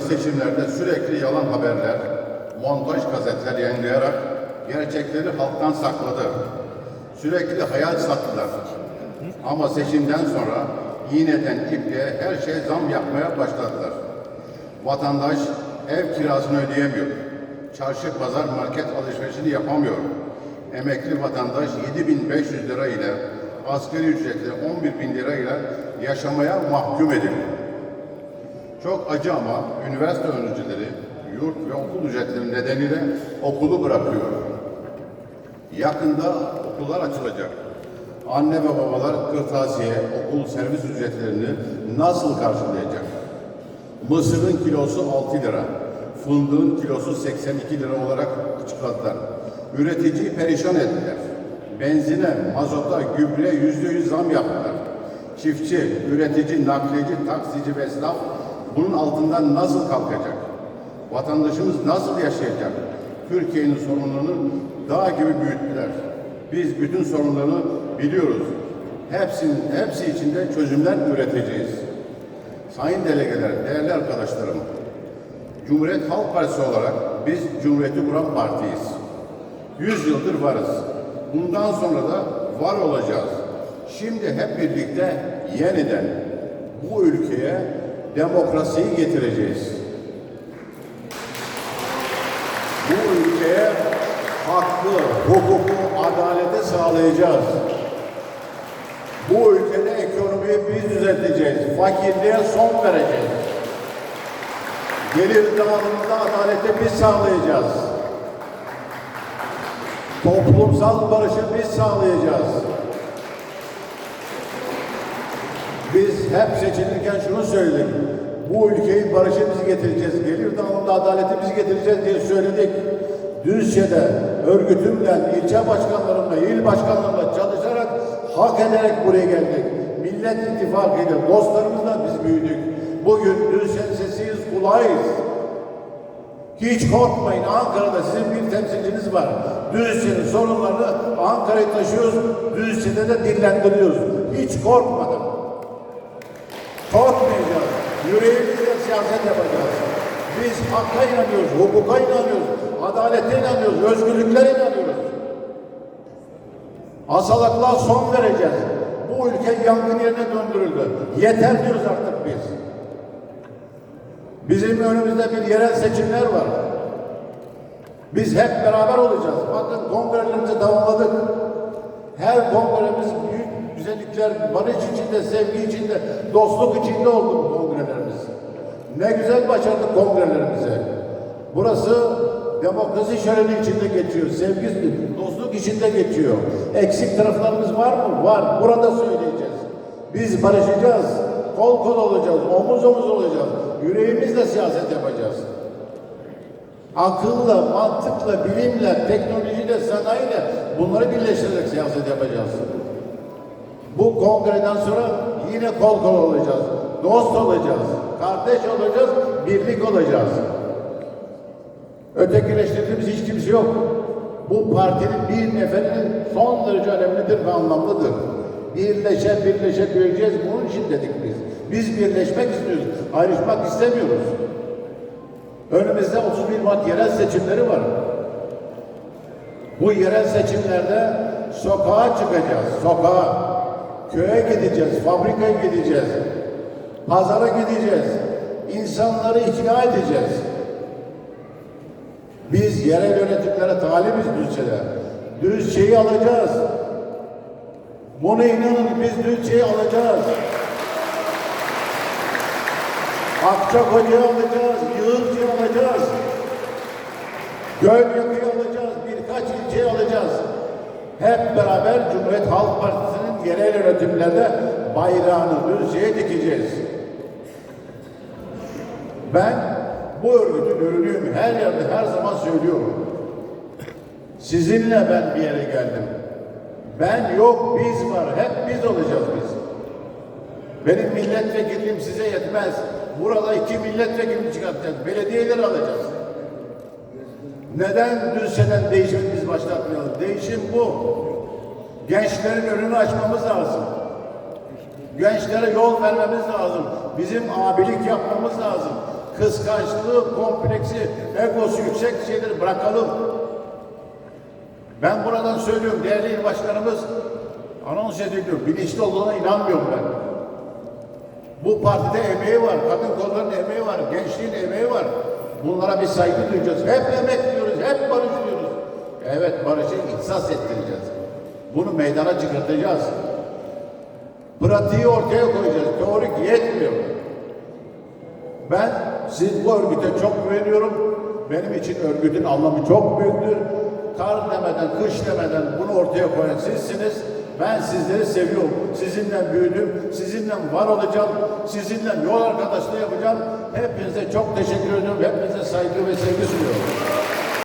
Seçimlerde sürekli yalan haberler, montaj gazeteler yayınlayarak gerçekleri halktan sakladı. Sürekli hayal sattılar. Ama seçimden sonra iğneden ipliğe her şey zam yapmaya başladılar. Vatandaş ev kirasını ödeyemiyor. Çarşı, pazar, market alışverişini yapamıyor. Emekli vatandaş 7500 lira ile asgari ücretle 11 bin lira ile yaşamaya mahkum ediliyor. Çok acı ama üniversite öğrencileri yurt ve okul ücretleri nedeniyle okulu bırakıyor. Yakında okullar açılacak. Anne ve babalar kırtasiye, okul servis ücretlerini nasıl karşılayacak? Mısırın kilosu 6 lira, fındığın kilosu 82 lira olarak açıkladılar. Üreticiyi perişan ettiler. Benzine, mazota, gübre yüzde yüz zam yaptılar. Çiftçi, üretici, nakliyeci, taksici ve esnaf bunun altından nasıl kalkacak? Vatandaşımız nasıl yaşayacak? Türkiye'nin sorunlarını dağ gibi büyüttüler. Biz bütün sorunlarını biliyoruz. Hepsinin, hepsi içinde çözümler üreteceğiz. Sayın delegeler, değerli arkadaşlarım, Cumhuriyet Halk Partisi olarak biz Cumhuriyeti kuran partiyiz. Yüz yıldır varız. Bundan sonra da var olacağız. Şimdi hep birlikte yeniden bu ülkeye demokrasiyi getireceğiz. Bu ülkeye hakkı, hukuku, adaleti sağlayacağız. Bu ülkede ekonomiyi biz düzelteceğiz. Fakirliğe son vereceğiz. Gelir dağılımında adaleti biz sağlayacağız. Toplumsal barışı biz sağlayacağız. Biz hep seçilirken şunu söyledik. Bu ülkeyi barışı biz getireceğiz. Gelir dağılımında adaleti biz getireceğiz diye söyledik. Düzce'de örgütümle, ilçe başkanlarımla, il başkanlarımla çalışarak hak ederek buraya geldik. Millet İttifakı ile dostlarımızla biz büyüdük. Bugün Düzce'nin sesiyiz, kulağıyız. Hiç korkmayın Ankara'da sizin bir temsilciniz var. Düzce'nin sorunlarını Ankara'ya taşıyoruz. Düzce'de de dillendiriyoruz. Hiç korkmadan. Yüreğimizle siyaset yapacağız. Biz hakka inanıyoruz, hukuka inanıyoruz, adalete inanıyoruz, özgürlüklere inanıyoruz. Hastalıklığa son vereceğiz. Bu ülke yangın yerine döndürüldü. Yeter diyoruz artık biz. Bizim önümüzde bir yerel seçimler var. Biz hep beraber olacağız. Bakın kongrelerimizi tamamladık. Her kongremiz büyük güzellikler, barış içinde, sevgi içinde, dostluk içinde oldu. Ne güzel başardık kongrelerimizi. Burası demokrasi şöleni içinde geçiyor, sevgi, dostluk içinde geçiyor. Eksik taraflarımız var mı? Var. Burada söyleyeceğiz. Biz barışacağız, kol kol olacağız, omuz omuz olacağız. Yüreğimizle siyaset yapacağız. Akılla, mantıkla, bilimle, teknolojiyle, sanayiyle bunları birleştirerek siyaset yapacağız. Bu kongreden sonra yine kol kol olacağız. Dost olacağız. Kardeş olacağız. Birlik olacağız. Ötekileştirdiğimiz hiç kimse yok. Bu partinin bir neferinin son derece önemlidir ve anlamlıdır. Birleşe birleşe büyüyeceğiz. Bunun için dedik biz. Biz birleşmek istiyoruz. Ayrışmak istemiyoruz. Önümüzde 31 Mart yerel seçimleri var. Bu yerel seçimlerde sokağa çıkacağız. Sokağa. Köye gideceğiz, fabrikaya gideceğiz. Pazara gideceğiz. İnsanları ikna edeceğiz. Biz yerel yönetimlere talibiz Düzce'de. Düzce'yi alacağız. Buna inanın biz Düzce'yi alacağız. Akçakoca'yı alacağız, Yığılcı'yı alacağız. Gölyatı'yı alacağız, birkaç ilçeyi alacağız. Hep beraber Cumhuriyet Halk Partisi'nin yerel yönetimlerde bayrağını Düzce'ye dikeceğiz. Ben bu örgütün ürünüyüm. Her yerde her zaman söylüyorum. Sizinle ben bir yere geldim. Ben yok biz var. Hep biz olacağız biz. Benim milletvekilliğim size yetmez. Burada iki milletvekili çıkartacağız. Belediyeleri alacağız. Neden Düzce'den değişim biz başlatmayalım? Değişim bu. Gençlerin önünü açmamız lazım. Gençlere yol vermemiz lazım. Bizim abilik yapmamız lazım. Kıskançlığı, kompleksi, egosu yüksek şeyleri bırakalım. Ben buradan söylüyorum değerli il başkanımız anons ediliyor. Bilinçli olduğuna inanmıyorum ben. Bu partide emeği var, kadın kollarının emeği var, gençliğin emeği var. Bunlara bir saygı duyacağız. Hep emek diyoruz, hep barış diyoruz. Evet barışı ihsas ettireceğiz. Bunu meydana çıkartacağız. Pratiği ortaya koyacağız. Teorik yetmiyor. Ben siz bu örgüte çok güveniyorum. Benim için örgütün anlamı çok büyüktür. Kar demeden, kış demeden bunu ortaya koyan sizsiniz. Ben sizleri seviyorum. Sizinle büyüdüm. Sizinle var olacağım. Sizinle yol arkadaşlığı yapacağım. Hepinize çok teşekkür ediyorum. Hepinize saygı ve sevgi sunuyorum.